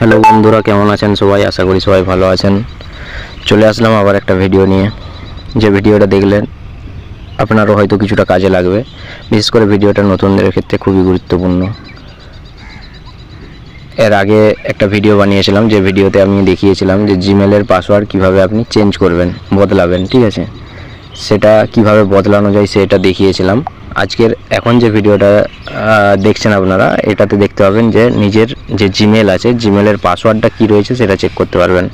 Hello বন্ধুরা, কেমন আছেন সবাই? আশা করি সবাই ভালো আছেন। চলে আসলাম আবার একটা ভিডিও নিয়ে। যে ভিডিওটা দেখলেন, আপনারও হয়তো কিছুটা কাজে লাগবে। বিশেষ করে ভিডিওটা নতুনদের ক্ষেত্রে খুবই গুরুত্বপূর্ণ। এর আগে একটা ভিডিও বানিয়েছিলাম, যে ভিডিওতে আমি দেখিয়েছিলাম যে জিমেলের পাসওয়ার্ড কীভাবে আপনি চেঞ্জ করবেন, বদলাবেন, ঠিক আছে? সেটা কীভাবে বদলানো যায় সেটা দেখিয়েছিলাম। আজকের এখন যে ভিডিওটা দেখছেন আপনারা, এটাতে দেখতে পাবেন যে নিজের যে জিমেল আছে জিমেলের পাসওয়ার্ডটা কি রয়েছে সেটা চেক করতে পারবেন।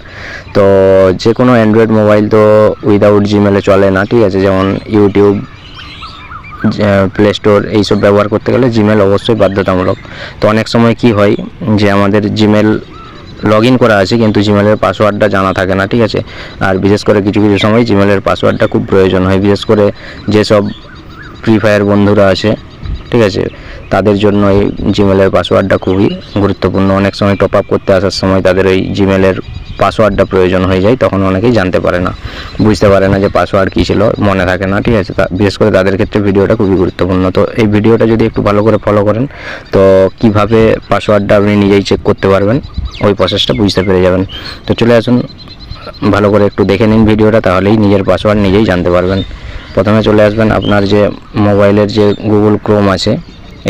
তো যে কোনো অ্যান্ড্রয়েড মোবাইল তো উইদাউট জিমেলে চলে না, ঠিক আছে? যেমন ইউটিউব প্লে স্টোর এইসব ব্যবহার করতে গেলে জিমেল অবশ্যই বাধ্যতামূলক। তো অনেক সময় কি হয় যে আমাদের জিমেল লগ ইন করা আছে, কিন্তু জিমেলের পাসওয়ার্ডটা জানা থাকে না, ঠিক আছে? আর বিশেষ করে কিছু কিছু সময় জিমেলের পাসওয়ার্ডটা খুব প্রয়োজন হয়, বিশেষ করে যেসব ফ্রি ফায়ার বন্ধুরা আছে, ঠিক আছে? তাদের জন্য এই জিমেলের পাসওয়ার্ডটা খুবই গুরুত্বপূর্ণ। অনেক সময় টপ আপ করতে আসার সময় তাদের ওই জিমেলের পাসওয়ার্ডটা প্রয়োজন হয়ে যায়, তখন অনেকেই জানতে পারে না। বুঝতে পারে না যে পাসওয়ার্ড কী ছিল, মনে থাকে না, ঠিক আছে? বিশেষ করে তাদের ক্ষেত্রে ভিডিওটা খুবই গুরুত্বপূর্ণ। তো এই ভিডিওটা যদি একটু ভালো করে ফলো করেন, তো কীভাবে পাসওয়ার্ডটা আপনি নিজেই চেক করতে পারবেন, ওই প্রসেসটা বুঝতে পেরে যাবেন। তো চলে আসুন, ভালো করে একটু দেখে নিন ভিডিওটা, তাহলেই নিজের পাসওয়ার্ড নিজেই জানতে পারবেন। প্রথমে চলে আসবেন আপনার যে মোবাইলের যে গুগল ক্রোম আছে,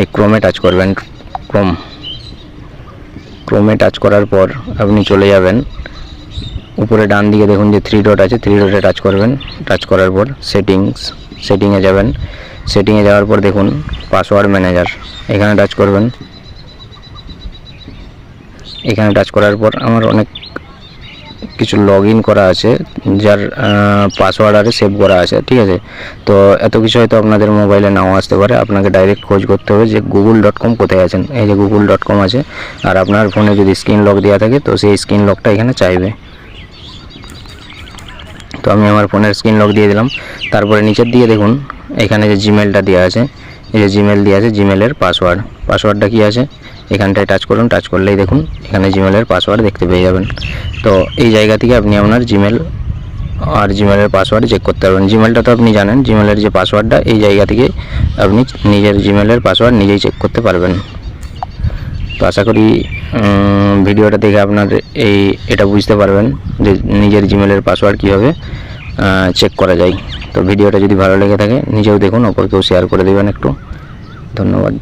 এই ক্রোমে টাচ করবেন। ক্রোম ক্রোমে টাচ করার পর আপনি চলে যাবেন। উপরে ডান দিকে দেখুন যে থ্রি ডট আছে থ্রি ডটে টাচ করবেন। টাচ করার পর সেটিংস সেটিংয়ে যাবেন। সেটিংয়ে যাওয়ার পর দেখুন পাসওয়ার্ড ম্যানেজার এখানে টাচ করবেন। এখানে টাচ করার পর আমার অনেক কিছু লগ করা আছে, যার পাসওয়ার্ড আরে সেভ করা আছে, ঠিক আছে? তো এত কিছু হয়তো আপনাদের মোবাইলে নাও আসতে পারে। আপনাকে ডাইরেক্ট খোঁজ করতে হবে যে গুগল ডট কম কোথায় আছেন। এই যে গুগল ডট কম আছে, আর আপনার ফোনে যদি স্ক্রিন লক দেওয়া থাকে, তো সেই স্ক্রিন লকটা এখানে চাইবে। তো আমি আমার ফোনের স্ক্রিন লক দিয়ে দিলাম। তারপরে নিচের দিকে দেখুন, এখানে যে জিমেলটা দেওয়া আছে, এই যে জিমেল দেওয়া আছে জিমেলের পাসওয়ার্ড পাসওয়ার্ডটা কি আছে? এখানটায় টাচ করুন টাচ করলেই দেখুন, এখানে জিমেলের পাসওয়ার্ড দেখতে পেয়ে যাবেন। তো এই জায়গা থেকে আপনি আপনার জিমেল আর জিমেলের পাসওয়ার্ড চেক করতে পারবেন। জিমেলটা তো আপনি জানেন জিমেলের যে পাসওয়ার্ডটা এই জায়গা থেকে আপনি নিজের জিমেলের পাসওয়ার্ড নিজেই চেক করতে পারবেন। তো আশা করি ভিডিওটা দেখে আপনার এই এটা বুঝতে পারবেন যে নিজের জিমেলের পাসওয়ার্ড কীভাবে চেক করা যায়। তো ভিডিওটা যদি ভালো লেগে থাকে, নিজেও দেখুন, অপরকেও শেয়ার করে দেবেন একটু। ধন্যবাদ।